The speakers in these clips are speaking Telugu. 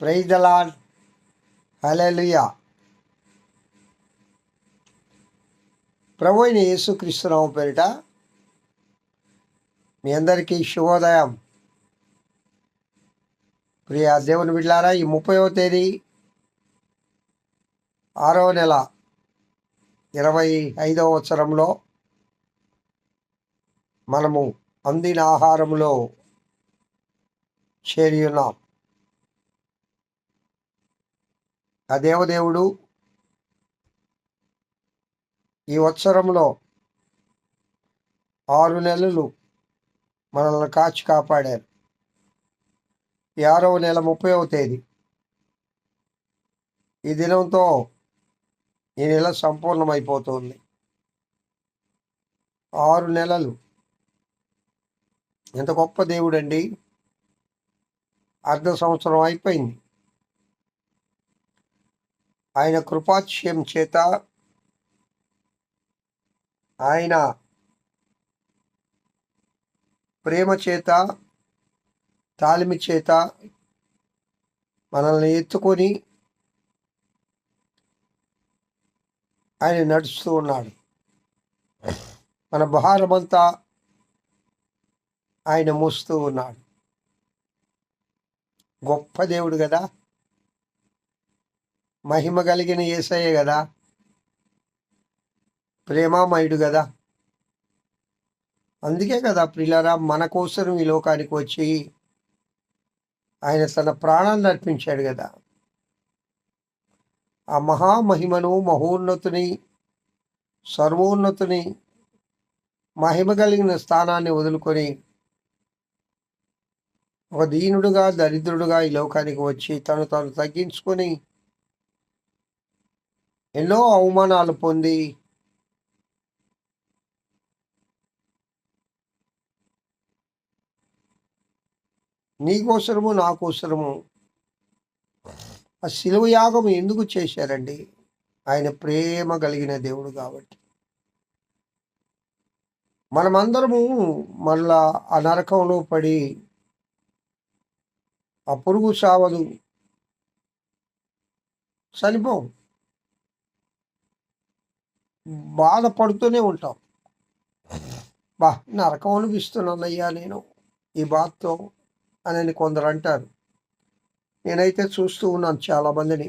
ప్రైదలాన్ హలెలుయా ప్రభు అయిన యేసుక్రీస్తునామ పేరిట మీ అందరికీ శుభోదయం. ప్రియ దేవుని బిడ్డారా ఈ ముప్పైవ తేదీ ఆరవ నెల ఇరవై ఐదవ సంవత్సరంలో మనము అందిన ఆహారంలో చేరి ఉన్నాం ఆ దేవదేవుడు ఈ వత్సరంలో ఆరు నెలలు మనల్ని కాచి కాపాడారు. ఈ ఆరవ నెల ముప్పైవ తేదీ. ఈ దినంతో ఈ నెల సంపూర్ణమైపోతుంది. ఆరు నెలలు. ఎంత గొప్ప దేవుడండి. అర్ధ సంవత్సరం అయిపోయింది. ఆయన కృపాక్షయం చేత ఆయన ప్రేమ చేత తాలిమి చేత మనల్ని ఎత్తుకొని ఆయన నడుస్తూ ఉన్నాడు. మన భారమంతా ఆయన మోస్తూ ఉన్నాడు. గొప్ప దేవుడు కదా. మహిమ కలిగిన ఏసయ్య కదా. ప్రేమామయుడు కదా. అందుకే కదా ప్రిలరా మన కోసం ఈ లోకానికి వచ్చి ఆయన తన ప్రాణాన్ని అర్పించాడు కదా. ఆ మహామహిమను మహోన్నతుని సర్వోన్నతుని మహిమ కలిగిన స్థానాన్ని వదులుకొని ఒక దీనుడుగా దరిద్రుడుగా ఈ లోకానికి వచ్చి తను తను తగ్గించుకొని ఎన్నో అవమానాలు పొంది నీకోసరము నాకోసరము నా కోసరము ఆ శిలువ యాగం ఎందుకు చేశారండి? ఆయన ప్రేమ కలిగిన దేవుడు కాబట్టి. మనమందరము మళ్ళా ఆ నరకంలో పడి ఆ పురుగు చావదు. చనిపోం బాధపడుతూనే ఉంటాం బా నరకం అనిపిస్తున్నానయ్యా నేను. ఈ బాధతో అని కొందరు అంటారు. నేనైతే చూస్తూ ఉన్నాను చాలామందిని.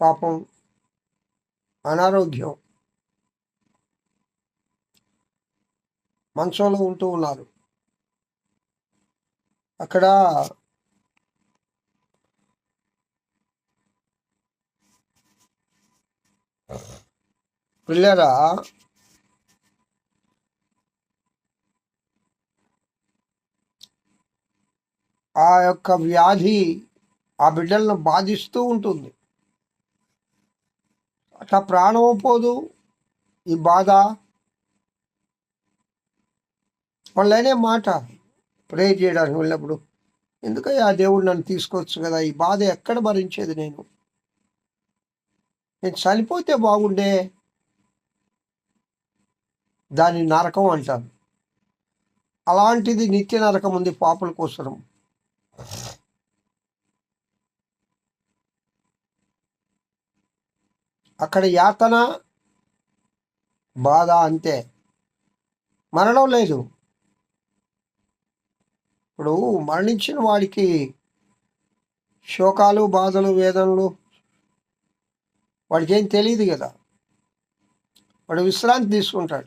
పాపం అనారోగ్యం. మంచంలో ఉంటూ ఉన్నారు. అక్కడ పిల్లరా ఆ యొక్క వ్యాధి ఆ బిడ్డలను బాధిస్తూ ఉంటుంది. అట్లా ప్రాణం పోదు ఈ బాధ. వాళ్ళనే మాట ప్రేయర్ చేయడానికి వెళ్ళినప్పుడు ఎందుకయ్యా ఆ దేవుడు నన్ను తీసుకోవచ్చు కదా? ఈ బాధ ఎక్కడ భరించేది నేను? నేను చనిపోతే బాగుండే. దాని నరకం అంటారు. అలాంటిది నిత్య నరకం ఉంది పాపల కోసరం. అక్కడ యాతన బాధ అంతే. మరణం లేదు. ఇప్పుడు మరణించిన వాడికి శోకాలు బాధలు వేదనలు వాడికి ఏం తెలియదు కదా. వాడు విశ్రాంతి తీసుకుంటాడు.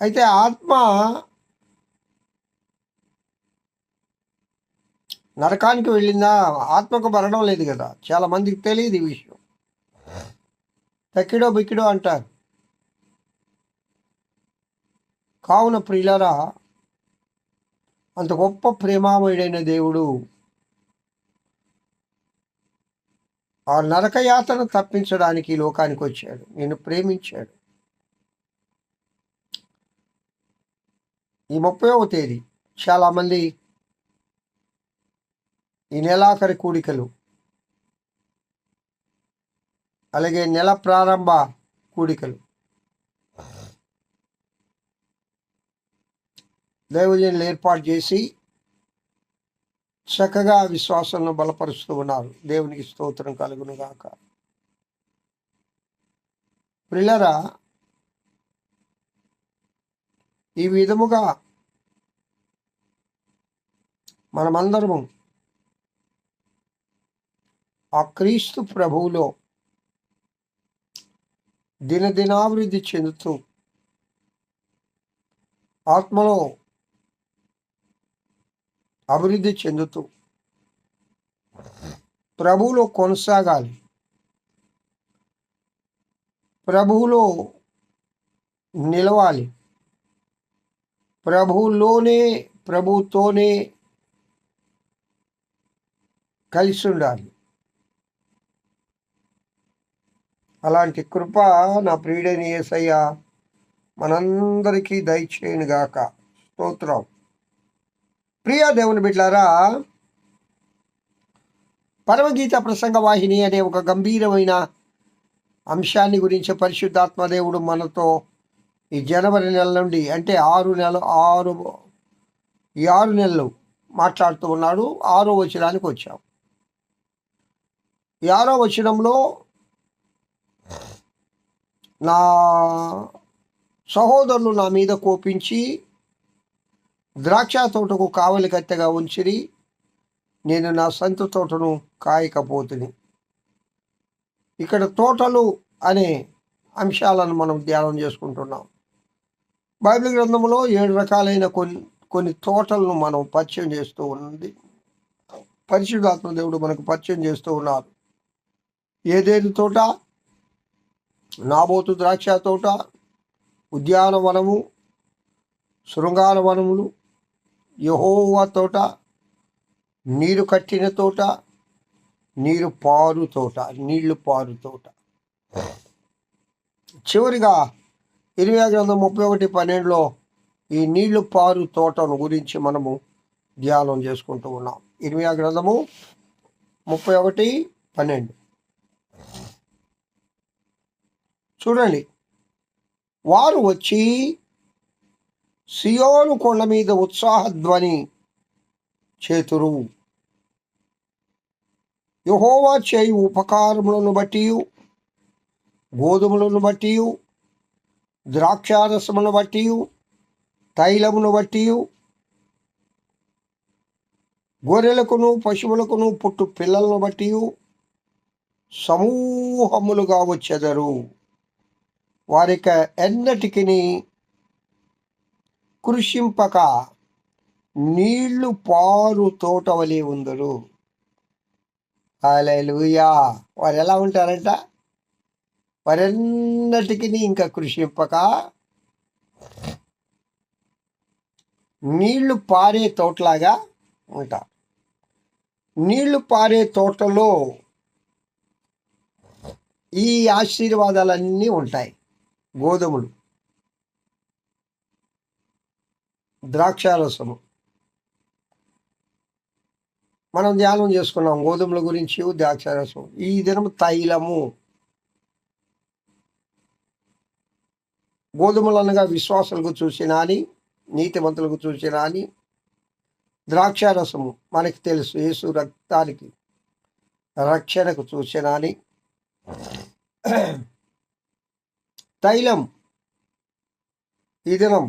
అయితే ఆత్మ నరకానికి వెళ్ళిందా? ఆత్మకు మరణం లేదు కదా. చాలా మందికి తెలియదు ఈ విషయం. తక్కిడో బిక్కిడో అంటారు. కావున ప్రియులరా అంత గొప్ప ప్రేమామయుడైన దేవుడు ఆ నరకయాతను తప్పించడానికి లోకానికి వచ్చాడు. నేను ప్రేమించాడు. ఈ ముప్పైవ తేదీ చాలామంది ఈ నెలాఖరి కూడికలు అలాగే నెల ప్రారంభ కూడికలు దైవజనులు ఏర్పాటు చేసి చక్కగా విశ్వాసంలో బలపరుస్తూ ఉన్నారు. దేవునికి స్తోత్రం కలుగును గాక ప్రిల్లరా ఈ విధముగా మనమందరము ఆ క్రీస్తు ప్రభువులో దినదినాభివృద్ధి చెందుతూ ఆత్మలో అభివృద్ధి చెందుతూ ప్రభువులో కొనసాగాలి. ప్రభువులో నిలవాలి. ప్రభువులోనే ప్రభుతోనే కలిసి ఉండాలి అలాంటి కృప నా ప్రియుడైన యేసయ్య మనందరికీ దయచేయనుగాక. స్తోత్రం. ప్రియ దేవుని బిడ్లారా పరమగీత ప్రసంగ వాహిని అనే ఒక గంభీరమైన అంశాన్ని గురించి పరిశుద్ధాత్మ దేవుడు మనతో ఈ జనవరి నెల నుండి అంటే ఆరు నెల ఆరు ఈ ఆరు నెలలు మాట్లాడుతూ ఉన్నాడు. ఆరో వచనానికి వచ్చాం. ఈ ఆరో వచనంలో నా సహోదరులు నా మీద కోపించి ద్రాక్ష తోటకు కావలి కత్తెగా ఉంచిరి నేను నా సంత తోటను కాయకపోతుని. ఇక్కడ తోటలు అనే అంశాలను మనం ధ్యానం చేసుకుంటున్నాం. బైబిల్ గ్రంథంలో ఏడు రకాలైన కొన్ని కొన్ని తోటలను మనం పరిచయం చేస్తూ ఉంది. పరిశుద్ధాత్మ దేవుడు మనకు పరిచయం చేస్తూ ఉన్నారు. ఏదేది తోట? నాబోతు ద్రాక్ష తోట ఉద్యానవనము శృంగారవనములు యహోవా తోట నీరు కట్టిన తోట నీరు పారు తోట నీళ్ళు పారు తోట. చివరిగా ఇరవై గ్రంథం ముప్పై ఒకటి పన్నెండులో ఈ నీళ్ళు పారు తోటను గురించి మనము ధ్యానం చేసుకుంటూ ఉన్నాం. ఇరవై గ్రంథము ముప్పై ఒకటి పన్నెండు. చూడండి. వారు వచ్చి సియోను కొండ మీద ఉత్సాహధ్వని చేతురు. యహోవా చేయి ఉపకారములను బట్టి గోధుమలను బట్టి ద్రాక్షారసమును బట్టి తైలమును బట్టి గొర్రెలకును పశువులకును పుట్టు పిల్లలను బట్టి సమూహములుగా వచ్చెదరు. వారిక ఎన్నటికి కృషింపక నీళ్ళు పారు తోట వలె ఉందరు. అలెలుయా వారు ఎలా ఉంటారంట? వారెన్నటికి ఇంకా కృషింపక నీళ్ళు పారే తోటలాగా ఉంటారు నీళ్ళు పారే తోటలో ఈ ఆశీర్వాదాలన్నీ ఉంటాయి. గోధుమలు. ద్రాక్షారసము. మనం ధ్యానం చేసుకున్నాం గోధుమల గురించి ద్రాక్షారసం ఈ దినం తైలము. గోధుమలు అనగా విశ్వాసాలకు చూసిన అని నీతిమంతులకు చూసినా అని ద్రాక్షారసము మనకి తెలుసు యేసు రక్తానికి రక్షణకు చూసినా అని. తైలం ఈ దినం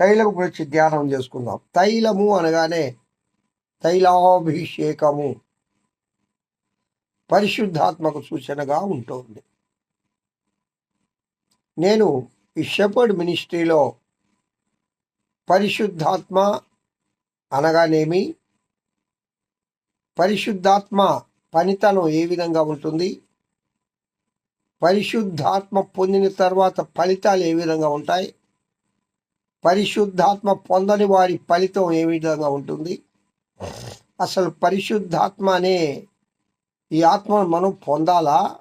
తైలం గురించి ధ్యానం చేసుకుందాం. తైలము అనగానే తైలాభిషేకము. పరిశుద్ధాత్మకు సూచనగా ఉంటుంది. నేను ఈ షెపర్డ్ మినిస్ట్రీలో పరిశుద్ధాత్మ అనగానేమి? పరిశుద్ధాత్మ పనితనం ఏ విధంగా ఉంటుంది? పరిశుద్ధాత్మ పొందిన తర్వాత ఫలితాలు ఏ విధంగా ఉంటాయి? పరిశుద్ధాత్మ పొందని వారి ఫలితం ఏ విధంగా ఉంటుంది? అసలు పరిశుద్ధాత్మ అనే ఈ ఆత్మను మనం పొందాలా?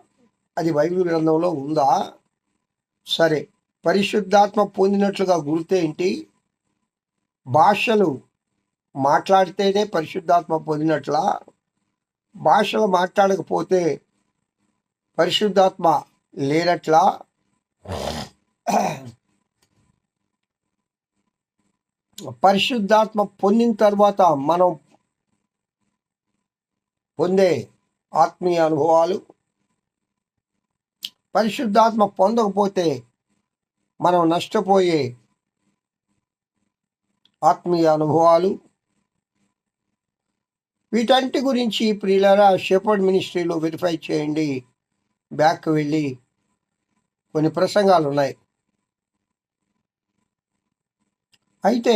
అది బైబిల్ గ్రంథంలో ఉందా? సరే పరిశుద్ధాత్మ పొందినట్లుగా గుర్తేంటి భాషలు మాట్లాడితేనే పరిశుద్ధాత్మ పొందినట్లా? భాషలు మాట్లాడకపోతే పరిశుద్ధాత్మ లేనట్లా? పరిశుద్ధాత్మ పొందిన తర్వాత మనం పొందే ఆత్మీయ అనుభవాలు పరిశుద్ధాత్మ పొందకపోతే మనం నష్టపోయే ఆత్మీయ అనుభవాలు. వీటంటి గురించి ప్రియులరా షెపర్డ్ మినిస్ట్రీలో వెరిఫై చేయండి. బ్యాక్ వెళ్ళి కొన్ని ప్రసంగాలు ఉన్నాయి. అయితే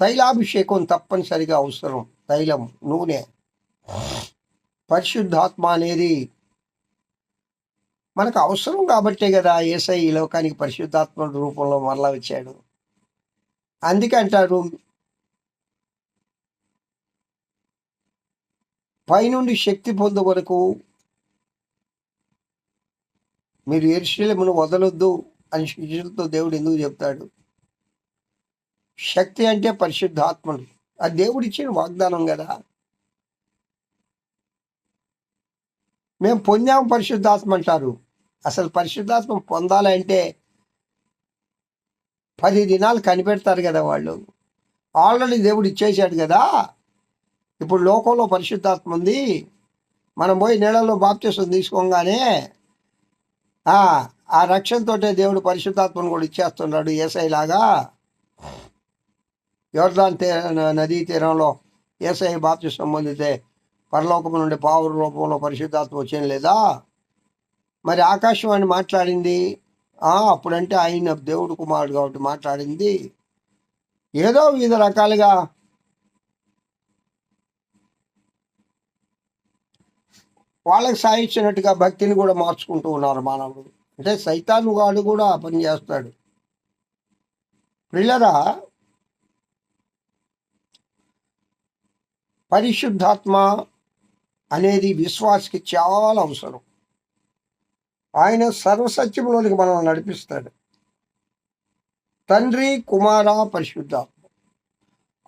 తైలాభిషేకం తప్పనిసరిగా అవసరం తైలం నూనె. పరిశుద్ధాత్మ అనేది మనకు అవసరం కాబట్టే కదా ఏసై ఈ లోకానికి పరిశుద్ధాత్మ రూపంలో మరలా వచ్చాడు. అందుకే అంటారు పైనుండి శక్తి పొందే వరకు మీరు ఎరుశలేమును వదలొద్దు అని శిష్యులతో దేవుడు ఎందుకు చెప్తాడు? శక్తి అంటే పరిశుద్ధాత్మడు. ఆ దేవుడు ఇచ్చిన వాగ్దానం కదా. మేము పొందాము పరిశుద్ధాత్మ అంటారు. అసలు పరిశుద్ధాత్మ పొందాలంటే పది దినాలు కనిపెడతారు కదా వాళ్ళు. ఆల్రెడీ దేవుడు ఇచ్చేసాడు కదా. ఇప్పుడు లోకంలో పరిశుద్ధాత్మ ఉంది. మనం పోయి నీళ్ళలో బాప్తిసం తీసుకోగానే ఆ రక్షణతోటే రక్షణతో దేవుడు పరిశుద్ధాత్మను కూడా ఇచ్చేస్తున్నాడు ఏసైలాగా. యోర్దాన్ నదీ తీరంలో ఏసఐ బాప్తిసం పొందితే పరలోకం నుండి పావురు రూపంలో పరిశుద్ధాత్మ వచ్చిన లేదా? మరి ఆకాశవాణి మాట్లాడింది ఆ, అప్పుడంటే ఆయన దేవుడు కుమారుడు కాబట్టి మాట్లాడింది. ఏదో వివిధ రకాలుగా వాళ్ళకి సాధించినట్టుగా భక్తిని కూడా మార్చుకుంటూ ఉన్నారు మానవుడు. అంటే సైతాను వాడు కూడా పని చేస్తాడు పిల్లరా పరిశుద్ధాత్మ అనేది విశ్వాసకి చాలా అవసరం. ఆయన సర్వసత్యంలోనికి మనం నడిపిస్తాడు. తండ్రి కుమార పరిశుద్ధాత్మ.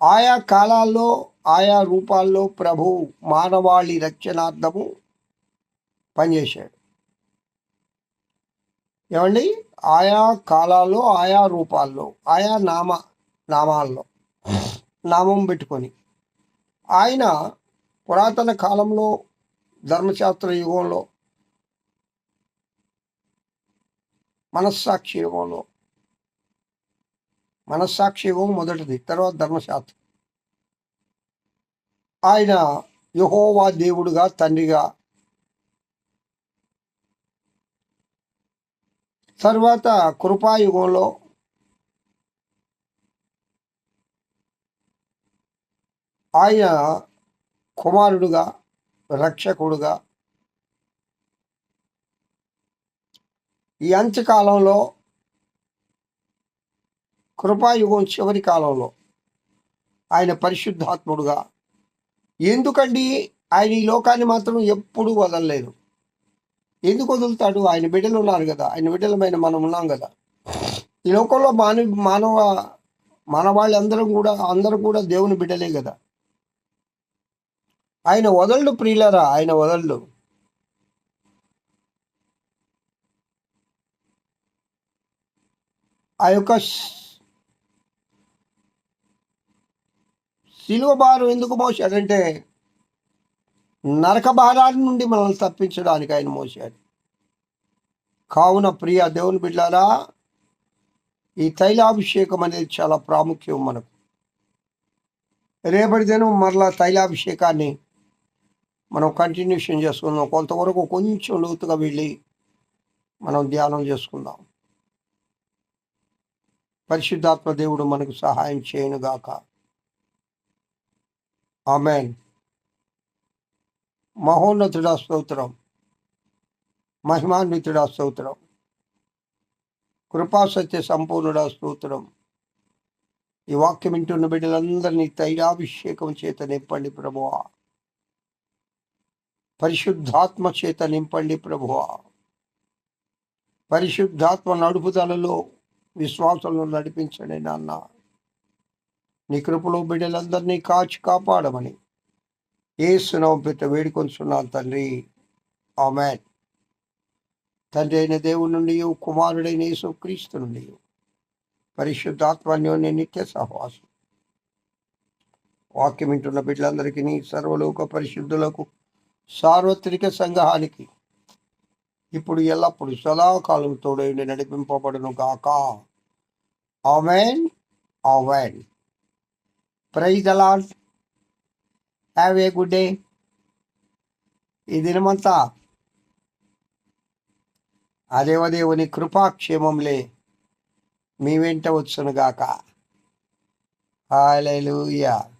ఆయా కాలాల్లో ఆయా రూపాల్లో ప్రభు మానవాళి రక్షణార్థము పనిచేశాడు. ఏమండి? ఆయా కాలాల్లో ఆయా రూపాల్లో ఆయా నామ నామాల్లో నామం పెట్టుకొని ఆయన పురాతన కాలంలో ధర్మశాస్త్ర యుగంలో మనస్సాక్షి యుగంలో మనస్సాక్షి యుగం మొదటిది తర్వాత ధర్మశాస్త్రం. ఆయన యహోవా దేవుడుగా తండ్రిగా. తర్వాత కృపాయుగంలో ఆయన కుమారుడుగా రక్షకుడుగా. ఈ అంత్యకాలంలో కృపాయుగం చివరి కాలంలో ఆయన పరిశుద్ధాత్ముడుగా. ఎందుకండి? ఆయన ఈ లోకాన్ని మాత్రం ఎప్పుడూ వదలలేదు. ఎందుకు వదులుతాడు? ఆయన బిడ్డలు ఉన్నారు కదా. ఆయన బిడ్డలమైన మనం ఉన్నాం కదా. ఈ లోకంలో మానవ మానవ మానవాళ్ళందరం కూడా అందరూ కూడా దేవుని బిడ్డలే కదా. ఆయన వదలడు ప్రియులరా ఆయన వదలడు. ఆ యొక్క సిలువ భారం ఎందుకు మోసాడంటే నరక భారాన్ని నుండి మనల్ని తప్పించడానికి ఆయన మోసాడు కావున ప్రియ దేవుని బిడ్డారా ఈ తైలాభిషేకం అనేది చాలా ప్రాముఖ్యం మనకు. రేపటి దినం మరలా తైలాభిషేకాన్ని మనం కంటిన్యూషన్ చేసుకుందాం. కొంతవరకు కొంచెం లోతుగా వెళ్ళి మనం ధ్యానం చేసుకుందాం. పరిశుద్ధాత్మ దేవుడు మనకు సహాయం చేయనుగాక ఆమెన్. మహోన్నతుడా స్తోత్రం. మహిమాన్వితుడా స్తోత్రం. కృపాసత్య సంపూర్ణుడా స్తోత్రం. ఈ వాక్యం వింటున్న బిడ్డలందరినీ తైలాభిషేకం చేత నింపండి ప్రభువా. పరిశుద్ధాత్మ చేత నింపండి ప్రభువా. పరిశుద్ధాత్మ నడుపుదలలో విశ్వాసంలో నడిపించండి నాన్న. నీ కృపలో బిడ్డలందరినీ కాచి కాపాడమని ఏ సునవం పెద్ద వేడుకొంచున్నాను తండ్రి. ఆమెన్. తండ్రి అయిన దేవుడి నుండి కుమారుడైన యేసు క్రీస్తు నుండి పరిశుద్ధాత్మన్యోన్య నిత్య సహవాసం. వాక్యం వింటున్న బిడ్డలందరికీ సర్వలోక పరిశుద్ధులకు సార్వత్రిక సంఘానికి. ఇప్పుడు ఎల్లప్పుడు సదాకాలం తోడై నడిపింపబడును గాక. Amen. Amen. Praise the Lord have a good day. ఈ దినమంతా ఆ దేవదేవుని కృపాక్షేమంలే మీ వెంట వచ్చునుగాక హాలూయా